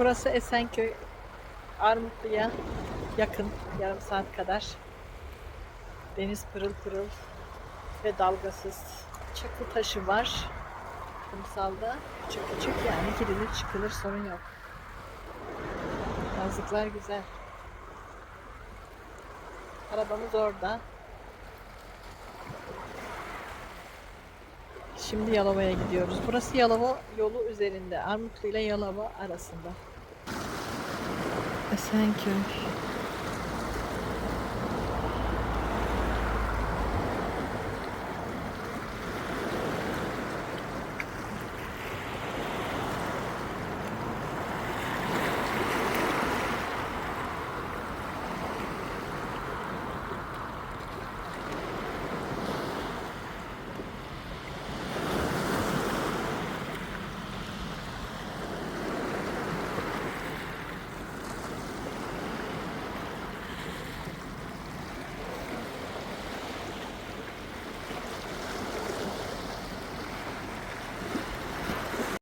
Burası Esenköy. Armutlu'ya yakın. Yarım saat kadar. Deniz pırıl pırıl ve dalgasız. Çakıl taşı var. Kumsalda küçük küçük yani girilir çıkılır sorun yok. Yazlıklar güzel. Arabamız orada. Şimdi Yalova'ya gidiyoruz. Burası Yalova yolu üzerinde. Armutlu ile Yalova arasında. Esenköy.